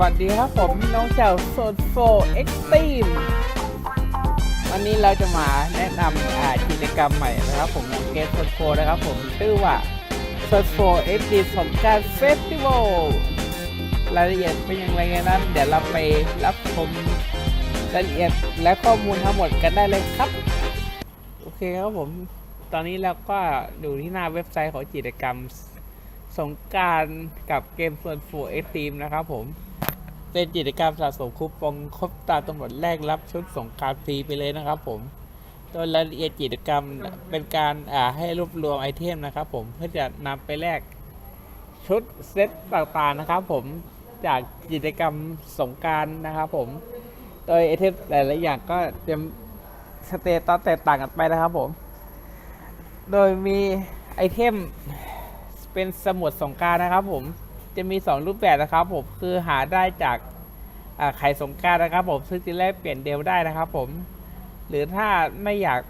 วัสดีครับผมน้องแจวโซนโฟเอ็กซ์ตีมวันนี้เราจะมาแนะนำอากิจกรรมใหม่นะครับผมของเกมโซนโฟนะครับผมชื่อว่าโซนโฟเอ็กซ์ตีมสงการเฟสติวัลรายละเอียดเป็นอย่างไรกันนั้น เดี๋ยวเราไปรับชมรายละเอียดและข้อมูลทั้งหมดกันได้เลยครับ โอเคครับผม ตอนนี้เราก็อยู่ที่หน้าเว็บไซต์ของกิจกรรมสงการกับเกมส่วนฟูเอ็กทีมนะครับผม เป็นกิจกรรมสะสมคูปองครบตาตำรวจแรกรับชุดสงการฟรีไปเลยนะครับ ผมโดยรายละเอียดกิจกรรมเป็นการอ่าให้รวบรวมไอเทมนะครับ ผมเพื่อจะนำไปแลกชุดเซตต่างๆนะครับ ผมจากกิจกรรมสงการนะครับ ผม โดยไอเทมแต่ละอย่างก็จะสเตตัสแตกต่างกันไปนะครับ ผม โดยมีไอเทมเป็นสมุดสงการนะครับ ผม จะมี 2 รูปแบบนะครับผมคือหาได้จากไข่สงการนะครับผมซึ่งจะแลกเปลี่ยนเดลได้นะครับผม หรือถ้าไม่อยาก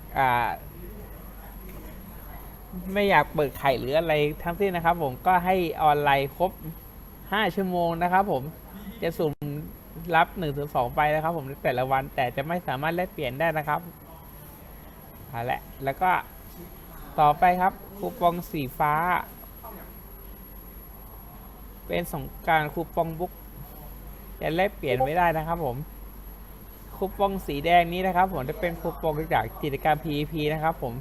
ไม่อยากเปิดไข่หรืออะไรทั้งสิ้นนะครับ ผมก็ให้ออนไลน์ครบ 5 ชั่วโมงนะครับ ผมจะสุ่มรับ1นถึงสไปนะครับ ผมแต่ละวันแต่จะไม่สามารถแลกเปลี่ยนได้นะครับเอาละแล้วก็ต่อไปครับคูปองสีฟ้า เป็นสงการคูปองบุ๊กจะแลกเปลี่ยนไม่ได้นะครับผมคูปองสีแดงนี้นะครับผมจะเป็นคูปองจากกิจกรรม PVP นะครับผม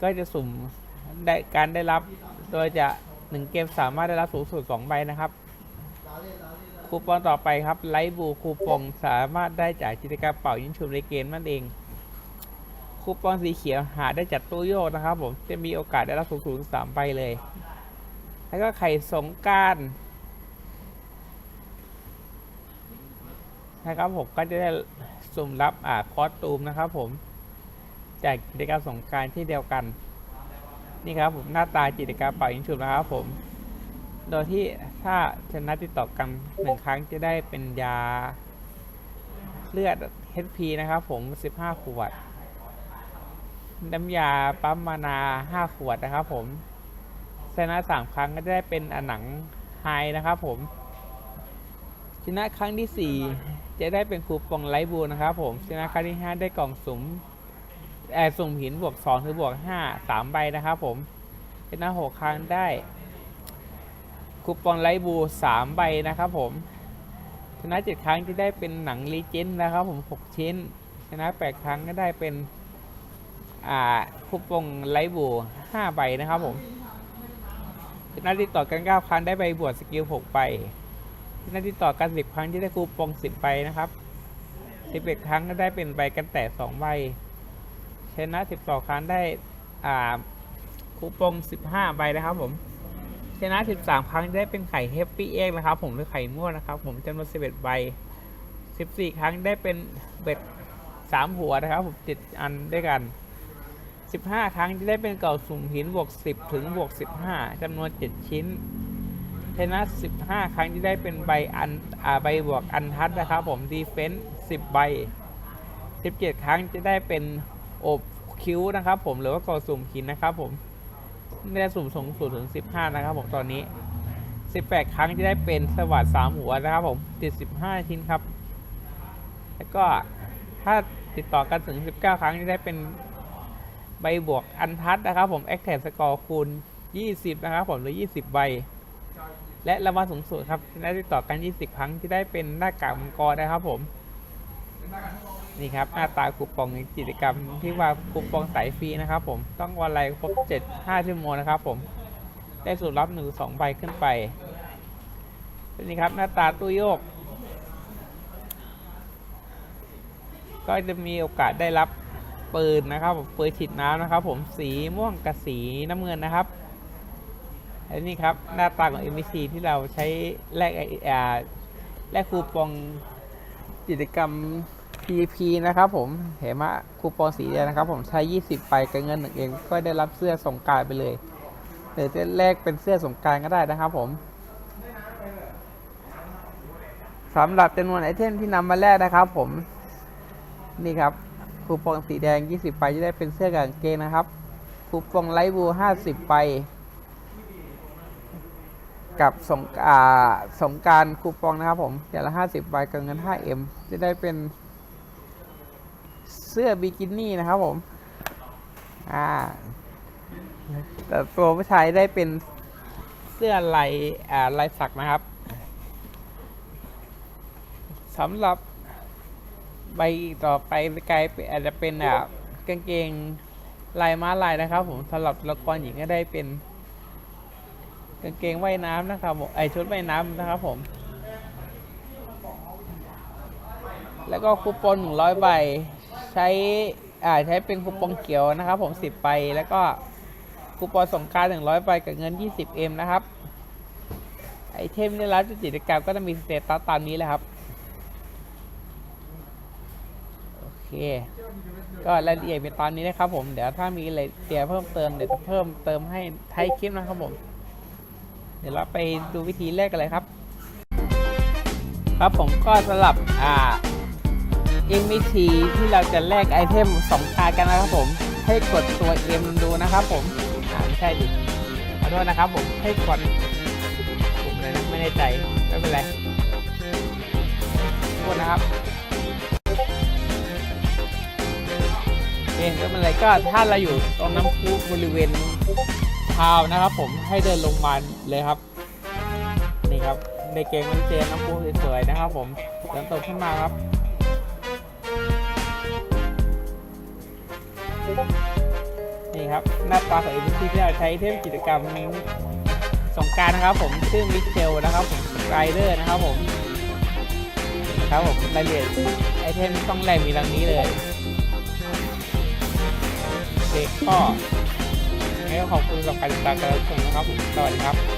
ก็จะสุ่มได้การได้รับโดยจะหนึ่งเกมสามารถได้รับสูงสุด2ใบนะครับ คูปองต่อไปครับไลท์บูคูปองสามารถได้จากกิจกรรมเป่ายิงชุบในเกมนั่นเอง คูปองสีเขียวหาได้จากตู้โยกนะครับ ผมจะมีโอกาสได้รับสูงสุดสามใบเลย แล้วก็ไข่สงการนะครับผมก็จะได้สุ่มรับอ่าคอสตูมนะครับผมจากกิจกรรมสงการที่เดียวกัน นี่ครับผมหน้าตากิจกรรมเป่ายิงฉุบนะครับผม โดยที่ถ้าชนะติดต่อกันหนึ่งครั้งจะได้เป็นยาเลือด HP นะครับผม 15 ขวด น้ำยาปั๊มมานา 5 ขวดนะครับผม ชนะสามครั้งก็จะได้เป็นอันหนังไฮนะครับผมชนะครั้งที่สี่จะได้เป็นคูปองไลท์บูนะครับผมชนะครั้งที่ห้าได้กล่องสุ่มแอบสุ่มหินบวกสองหรือบวกห้าสามใบนะครับผมชนะหกครั้งได้คูปองไลท์บูสามใบนะครับผมชนะเจ็ดครั้งจะได้เป็นหนังลีเจนนะครับผมหกชิ้น ชนะแปดครั้งก็ได้เป็นอ่าคูปองไลท์บูห้าใบนะครับผม นะติดต่อกัน9ครั้งได้ใบบวชสกิล6ใบชนะติดต่อกัน10ครั้งที่ได้คูปอง10ใบนะครับ11ครั้งก็ได้เป็นใบกันแตก2ใบชนะ12ครั้งได้อ่าคูปอง15ใบนะครับผมชนะ 13 ครั้งได้เป็นไข่เฮปปี้เอ็กนะครับ ผมหรือไข่ม่วนะครับ ผมจำนวน 11 ใบ 14 ครั้งได้เป็นเบ็ด3หัวนะครับ ผม7อันด้วยกัน 15 ครั้งจะได้เป็นเก่าสุ่มหินบวก 10 ถึงบวก 15จำนวน 7 ชิ้นชนะ 15 ครั้งจะได้เป็นใบอันอ่าใบบวกอันทัดนะครับผมดีเฟนส์10 ใบ 17 ครั้งจะได้เป็นอบคิ้วนะครับผมหรือว่าก่าสุ่มหินนะครับผมได้สุ่มสูงสุดถึง 15 นะครับผมตอนนี้ 18 ครั้งจะได้เป็นสวัสด3หัวนะครับผมติด 15 ชิ้นครับ แล้วก็ถ้าติดต่อกันถึง 19 ครั้งจะได้เป็น ใบบวกอันทัดนะครับ ผม a c t แ s สกอร์คูณ 20 นะครับ ผมหรือ 20 ใบ และรางวัลสูงสุดครับได้ติดต่อกัน 20 ครั้งที่ได้เป็นหน้ากากมังกรนะครับผมนี่ครับหน้าตาคูปองกิจกรรมที่ว่าคูปองสายฟรีนะครับ ผมต้องวันไรครบ7 5ชั่วโมงนะครับ ผมได้สูตรรับ1 2ใบขึ้นไปนี่ครับหน้าตาตู้โยก ก็จะมีโอกาสได้รับ ปืนนะครับผมปืนฉีดน้ำนะครับ ผมสีม่วงกับสีน้ำเงินนะครับอันนี้ครับหน้าตาของ MVC ที่เราใช้แลกไออาแลกคูปองกิจกรรม PVP นะครับผมเห็นไหมคูปองสีแดงนะครับ ผมใช้ 20 ไปกับเงินหนึ่งเองก็ได้รับเสื้อสงการไปเลยหรือจะแลกเป็นเสื้อสงการก็ได้นะครับผมสำหรับจำนวนไอเทมที่นำมาแลกนะครับผมนี่ครับ คูปองสีแดง 20ใบจะได้เป็นเสื้อกับกางเกงนะครับ คูปองไลท์บู50ใบกับสงอ่าสงการคูปองนะครับผมอย่างละ 50 ใบกับเงิน 5M จะได้เป็นเสื้อบิกินี่นะครับผม อ่า แต่ตัวผู้ชายได้เป็นเสื้อลายอ่าลายสักนะครับสำหรับ ใบต่อไปกลายเป็นอาจจะเป็นอ่ากางเกงลายม้าลายนะครับ ผมสำหรับละครหญิงก็ได้เป็น กางเกงว่ายน้ำนะครับผมไอชุดว่ายน้ำนะครับ ผม แล้วก็คูปอง100ใบใช้อ่าใช้เป็นคูปองเขียวนะครับ ผม10ใบแล้วก็คูปองสงการาร100ใบกับเงิน 20M นะครับไอเทมในร้านกิจกรรมก็จะมีสเตตัสตามนี้แหละครับ โอ เค ก็รายละเอียดเป็นตอนนี้นะครับผมเดี๋ยวถ้ามีอะไรเสียเพิ่มเติมเดี๋ยวจะเพิ่มเติมให้ท้ายคลิปนะครับผม เดี๋ยวเราไปดูวิธีแรกกันเลยครับ ครับผมก็สำหรับอ่าเอ็มวิธีที่เราจะแลกไอเทมสองคากันนะครับผม ให้กดตัว M ดูนะครับผมอ่าไม่ใช่ดิขอโทษนะครับผมให้กดผมเลยนะไม่แน่ใจไม่เป็นไรโทษนะครับ โอเคไม่เป็นไรก็ถ้าเราอยู่ตรงน้ำพุบริเวณทาวนะครับ ผมให้เดินลงมาเลยครับ นี่ครับในเกมมันเจอน้ำพุสวยๆนะครับ ผมเดินตกขึ้นมาครับนี่ครับหน้าตาของเอ็นซีที่เราใช้เทมกิจกรรมสงการนะครับ ผมชื่อมิเชลนะครับ ผมไรเดอร์นะครับ ผมครับผมรายละเอียดไอเทมต้องแรงมีดังนี้เลย ก็งั้นก็ขอบคุณสำหรับการติดตามการรับชมนะครับผมสวัสดีครับ